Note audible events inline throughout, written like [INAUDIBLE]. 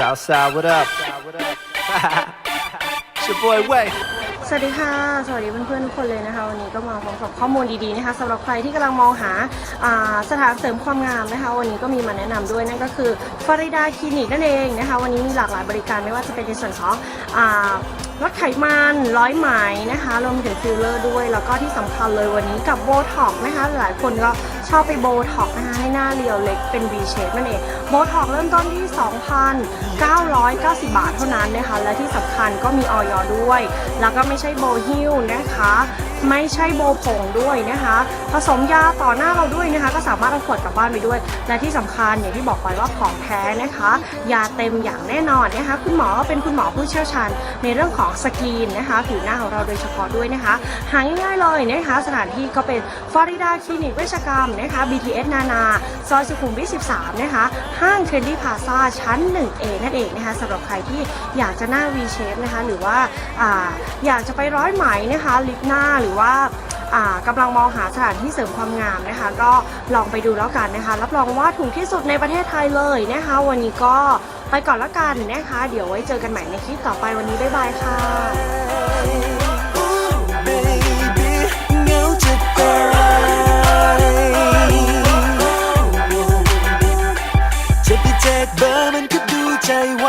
Southside, what up? [LAUGHS] it's your boy Way. สวัสดีค่ะ สวัสดีเพื่อนๆทุกคนเลยนะคะ วันนี้ก็มาพร้อมกับข้อมูลดีๆนะคะสำหรับใครที่กำลังมองหาาสถานเสริมความงามนะคะ วันนี้ก็มีมาแนะนำด้วยนั่นก็คือฟาริดาคลินิกนั่นเองนะคะ วันนี้มีหลากหลายบริการไม่ว่าจะเป็นในส่วนของลดไขมันร้อยไหมนะคะรวมถึงฟิลเลอร์ด้วย แล้วก็ที่สำคัญเลยวันนี้กับโบท็อกนะคะ หลายคนก็ชอบไปโบท็อกนะคะให้หน้าเรียวเล็กเป็น V shape นั่นเองโบท็อกเริ่มต้นที่ 2,990 บาทเท่านั้นนะคะ และที่สำคัญก็มีออยด้วย แล้วก็ไม่ใช่โบฮิวนะคะ ไม่ใช่โบผงด้วยนะคะ ผสมยาต่อหน้าเราด้วยนะคะ ก็สามารถเอาขวดกลับบ้านไปด้วย และที่สำคัญอย่างที่บอกไปว่าของแท้นะคะ ยาเต็มอย่างแน่นอนนะคะ คุณหมอเป็นคุณหมอผู้เชี่ยวชาญ ในเรื่องของสกรีนนะคะ ผิวหน้าของเราโดยเฉพาะด้วยนะคะ หาง่ายๆเลยนะคะ สถานที่ก็เป็นฟลอริดาคลินิกเวชกรรมนะคะ BTS นานาซอยสุขุมวิท 13 นะคะ ห้างเทรนดี้พาซาชั้น 1A นั่นเองนะคะสำหรับใครที่อยากจะหน้า V shape นะคะ หรือว่าออยากจะไปร้อยไหมนะคะลิปหน้าหรือว่าอ่ากำลังมองหาสถานที่เสริมความงามนะคะ ก็ลองไปดูแล้วกันนะคะ รับรองว่าถูกที่สุดในประเทศไทยเลยนะคะ วันนี้ก็ไปก่อนแล้วกันนะคะ เดี๋ยวไว้เจอกันใหม่ในคลิปต่อไปวันนี้บ๊ายบายค่ะ baby เหงาจะตายจะไปแจกเบอร์มันก็ดูใจไว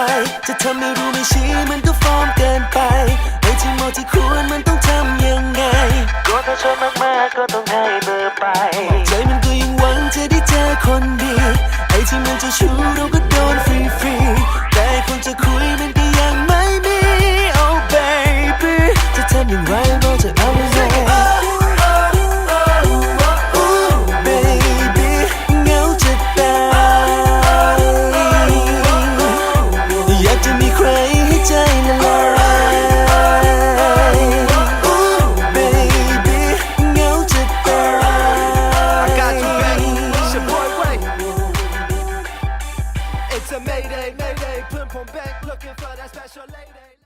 จะทำไม่รู้ไม่ชี้มันก็ฟอร์มเกินไปไอ้ที่เหมาะที่ควรมันต้องทำยังไง คนดี ไอ้ที่มันจะชูเราก็โดนฟรีฟรี Come back looking for that special lady.